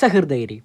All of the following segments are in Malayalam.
സഹൃദയരെ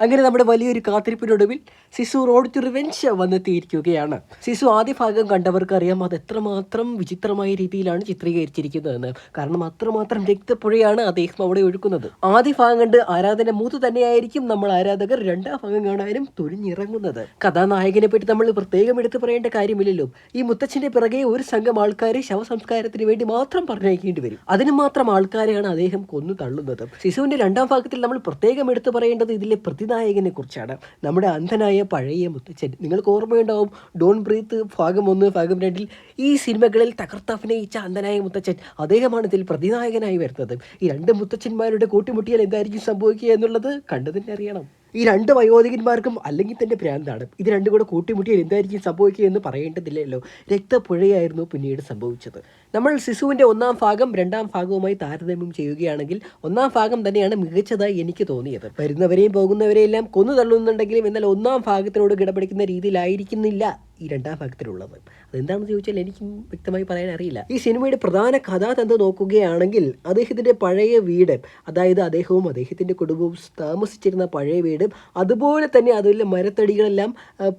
അങ്ങനെ നമ്മുടെ വലിയൊരു കാത്തിരിപ്പിനൊടുവിൽ സിസു റോഡ് ടു റിവെഞ്ച് വന്നെത്തിയിരിക്കുകയാണ്. സിസു ആദ്യ ഭാഗം കണ്ടവർക്ക് അറിയാം അത് എത്രമാത്രം വിചിത്രമായ രീതിയിലാണ് ചിത്രീകരിച്ചിരിക്കുന്നതെന്ന്. കാരണം അത്രമാത്രം രക്തപ്പുഴയാണ് അദ്ദേഹം അവിടെ ഒഴുക്കുന്നത്. ആദ്യ ഭാഗം കണ്ട് ആരാധന മൂത്ത് തന്നെയായിരിക്കും നമ്മൾ ആരാധകർ രണ്ടാം ഭാഗം കാണാനും തുനിഞ്ഞിറങ്ങുന്നത്. കഥാനായകനെ പറ്റി നമ്മൾ പ്രത്യേകം എടുത്തു പറയേണ്ട കാര്യമില്ലല്ലോ. ഈ മുത്തച്ഛന്റെ പിറകെ ഒരു സംഘം ആൾക്കാരെ ശവസംസ്കാരത്തിന് വേണ്ടി മാത്രം പറഞ്ഞയക്കേണ്ടി വരും. അതിന് മാത്രം ആൾക്കാരെയാണ് അദ്ദേഹം കൊന്നു തള്ളുന്നത്. സിസുവിന്റെ രണ്ടാം ഭാഗത്തിൽ നമ്മൾ പ്രത്യേകം എടുത്തു പറയേണ്ടത് ഇതിലെ പ്രതിനായകനെ കുറിച്ചാണ്. നമ്മുടെ അന്ധനായ പഴയ മുത്തച്ഛൻ. നിങ്ങൾക്ക് ഓർമ്മയുണ്ടാവും? ഡോൺ ബ്രീത്ത് ഭാഗം ഒന്ന് ഭാഗം രണ്ടിൽ ഈ സിനിമകളിൽ തകർത്ത് അഭിനയിച്ച അന്ധനായ മുത്തച്ഛൻ അദ്ദേഹമാണ് ഇതിൽ പ്രതിനായകനായി വരുന്നത്. ഈ രണ്ട് മുത്തച്ഛന്മാരുടെ കൂട്ടിമുട്ടിയാൽ എന്തായിരിക്കും സംഭവിക്കുക എന്നുള്ളത് കണ്ടു തന്നെ അറിയണം. ഈ രണ്ട് വയോധികന്മാർക്കും അല്ലെങ്കിൽ തന്നെ ഭ്രാന്താണ്. ഇത് രണ്ടും കൂടെ കൂട്ടിമുട്ടിയാൽ എന്തായിരിക്കും സംഭവിക്കുക എന്ന് പറയേണ്ടതില്ലല്ലോ. രക്തപ്പുഴയായിരുന്നു പിന്നീട് സംഭവിച്ചത്. നമ്മൾ ശിശുവിന്റെ ഒന്നാം ഭാഗം രണ്ടാം ഭാഗവുമായി താരതമ്യം ചെയ്യുകയാണെങ്കിൽ ഒന്നാം ഭാഗം തന്നെയാണ് മികച്ചതായി എനിക്ക് തോന്നിയത്. വരുന്നവരെയും പോകുന്നവരെയെല്ലാം കൊന്നു തള്ളുന്നുണ്ടെങ്കിലും എന്നാൽ ഒന്നാം ഭാഗത്തിനോട് കിടപിടിക്കുന്ന രീതിയിലായിരിക്കുന്നില്ല. ഈ രണ്ടാം ഭാഗത്തിലുള്ളത്. അതെന്താണെന്ന് ചോദിച്ചാൽ എനിക്കും വ്യക്തമായി പറയാൻ അറിയില്ല. ഈ സിനിമയുടെ പ്രധാന കഥാതന്ത് നോക്കുകയാണെങ്കിൽ അദ്ദേഹത്തിന്റെ പഴയ വീട് അതായത് അദ്ദേഹവും അദ്ദേഹത്തിന്റെ കുടുംബവും താമസിച്ചിരുന്ന പഴയ വീട് അതുപോലെ തന്നെ അതിലെ മരത്തടികളെല്ലാം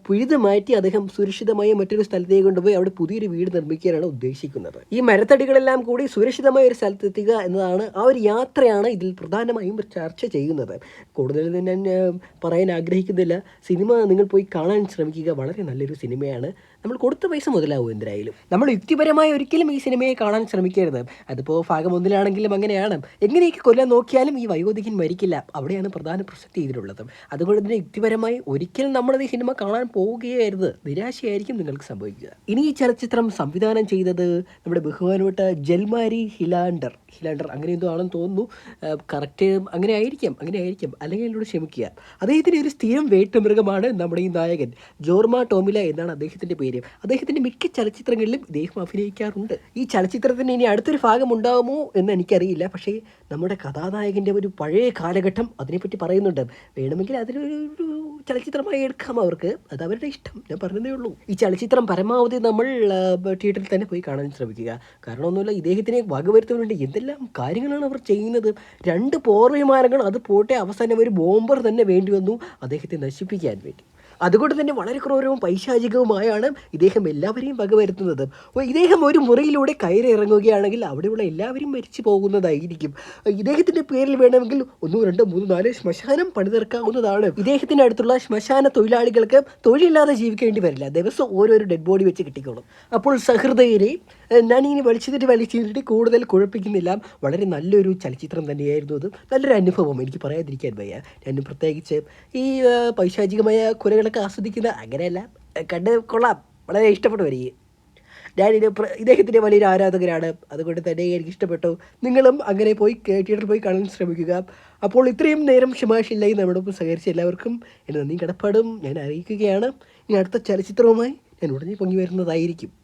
പുഴുത് മാറ്റി അദ്ദേഹം സുരക്ഷിതമായ മറ്റൊരു സ്ഥലത്തേക്ക് കൊണ്ടുപോയി അവിടെ പുതിയൊരു വീട് നിർമ്മിക്കാനാണ് ഉദ്ദേശിക്കുന്നത്. ഈ മരത്തടികളെല്ലാം കൂടി സുരക്ഷിതമായ ഒരു സ്ഥലത്തെത്തുക എന്നതാണ് ആ ഒരു യാത്രയാണ് ഇതിൽ പ്രധാനമായും ചർച്ച ചെയ്യുന്നത്. കൂടുതൽ ഞാൻ പറയാൻ ആഗ്രഹിക്കുന്നില്ല. സിനിമ നിങ്ങൾ പോയി കാണാൻ ശ്രമിക്കുക. വളരെ നല്ലൊരു സിനിമയാണ് നമ്മൾ കൊടുത്ത പൈസ മുതലാവും എന്തായാലും. നമ്മൾ യുക്തിപരമായി ഒരിക്കലും ഈ സിനിമയെ കാണാൻ ശ്രമിക്കരുത്. അതിപ്പോൾ ഭാഗം ഒന്നിലാണെങ്കിലും അങ്ങനെയാണ്. എങ്ങനെയൊക്കെ കൊല്ലാൻ നോക്കിയാലും ഈ വയോധികൻ മരിക്കില്ല. അവിടെയാണ് പ്രധാന പ്രസക്തി ഇതിലുള്ളത് അതുകൊണ്ട് തന്നെ യുക്തിപരമായി ഒരിക്കലും നമ്മളത് ഈ സിനിമ കാണാൻ പോവുകയായിരുന്നു. നിരാശയായിരിക്കും നിങ്ങൾക്ക് സംഭവിക്കുക. ഇനി ഈ ചലച്ചിത്രം സംവിധാനം ചെയ്തത് നമ്മുടെ ബഹുമാനപ്പെട്ട ജൽമാരി ഹിലാണ്ടർ. ഹിലാണ്ടർ അങ്ങനെ എന്തോ ആണെന്ന് തോന്നുന്നു. കറക്റ്റ് അങ്ങനെ ആയിരിക്കാം അങ്ങനെ ആയിരിക്കാം. അല്ലെങ്കിൽ എന്നോട് ക്ഷമിക്കുക. അദ്ദേഹത്തിന് ഒരു സ്ഥിരം വേട്ടുമൃഗമാണ് നമ്മുടെ ഈ നായകൻ. ജോർമ ടോമില എന്നാണ് അദ്ദേഹത്തിന്റെ പേര്. അദ്ദേഹത്തിന്റെ മിക്ക ചലച്ചിത്രങ്ങളിലും ഇദ്ദേഹം അഭിനയിക്കാറുണ്ട്. ഈ ചലച്ചിത്രത്തിന് ഇനി അടുത്തൊരു ഭാഗം ഉണ്ടാകുമോ എന്ന് എനിക്കറിയില്ല. പക്ഷേ നമ്മുടെ കഥാനായകന്റെ ഒരു പഴയ കാലഘട്ടം അതിനെപ്പറ്റി പറയുന്നുണ്ട്. വേണമെങ്കിൽ അതിലൊരു ചലച്ചിത്രമായി എടുക്കാം അവർക്ക്. അത് അവരുടെ ഇഷ്ടം. ഞാൻ പറഞ്ഞതേ ഉള്ളൂ. ഈ ചലച്ചിത്രം പരമാവധി നമ്മൾ തിയേറ്ററിൽ തന്നെ പോയി കാണാൻ ശ്രമിക്കുക. കാരണമൊന്നുമില്ല ഇദ്ദേഹത്തിനെ വകവരുത്താൻ വേണ്ടി എന്തെല്ലാം കാര്യങ്ങളാണ് അവർ ചെയ്യുന്നത്. രണ്ട് പോർവിമാനങ്ങൾ അത് പോട്ടെ അവസാനം ഒരു ബോംബർ തന്നെ വേണ്ടി വന്നു അദ്ദേഹത്തെ നശിപ്പിക്കാൻ വേണ്ടി. അതുകൊണ്ട് തന്നെ വളരെ ക്രൂരവും പൈശാചികവുമായാണ് ഇദ്ദേഹം എല്ലാവരെയും വകവരുത്തുന്നത്. ഇദ്ദേഹം ഒരു മുറിയിലൂടെ കയറി ഇറങ്ങുകയാണെങ്കിൽ അവിടെയുള്ള എല്ലാവരും മരിച്ചു പോകുന്നതായിരിക്കും. ഇദ്ദേഹത്തിന്റെ പേരിൽ വേണമെങ്കിൽ ഒന്നോ രണ്ടോ മൂന്നോ നാലോ ശ്മശാനം പണിതീർക്കാവുന്നതാണ്. ഇദ്ദേഹത്തിന്റെ അടുത്തുള്ള ശ്മശാന തൊഴിലാളികൾക്ക് തൊഴിലില്ലാതെ ജീവിക്കേണ്ടി വരില്ല. ദിവസം ഓരോരോ ഡെഡ് ബോഡി വെച്ച് കിട്ടിക്കോളും. അപ്പോൾ സഹൃദയരെ ഞാൻ ഇനി വലിച്ചിട്ട് വലിച്ചിട്ട് കൂടുതൽ കുഴപ്പിക്കുന്നില്ല. വളരെ നല്ലൊരു ചലച്ചിത്രം തന്നെയായിരുന്നു അത്. നല്ലൊരു അനുഭവം. എനിക്ക് പറയാതിരിക്കാൻ വയ്യ. ഞാൻ പ്രത്യേകിച്ച് ഈ പൈശാചികമായ പൈശാചികമായ കുരകളൊക്കെ ആസ്വദിക്കുന്ന അങ്ങനെയല്ല. കണ്ട് കൊള്ളാം. വളരെ ഇഷ്ടപ്പെട്ടു വരികയും ഞാനിത് ഇത് ഇദ്ദേഹത്തിന്റെ വലിയൊരു ആരാധകരാണ്. അതുകൊണ്ട് തന്നെ എനിക്ക് ഇഷ്ടപ്പെട്ടു. നിങ്ങളും അങ്ങനെ പോയി തിയേറ്ററിൽ പോയി കാണാൻ ശ്രമിക്കുക. അപ്പോൾ ഇത്രയും നേരം ക്ഷമാശില്ലായി നമ്മുടെ ഒപ്പം സഹകരിച്ച എല്ലാവർക്കും എന്റെ നന്ദി കടപ്പാടും. ഞാൻ അറിയിക്കുകയാണ്. ഇനി അടുത്ത ചലച്ചിത്രവുമായി ഞാൻ ഉടനെ പൊങ്ങി വരുന്നതായിരിക്കും.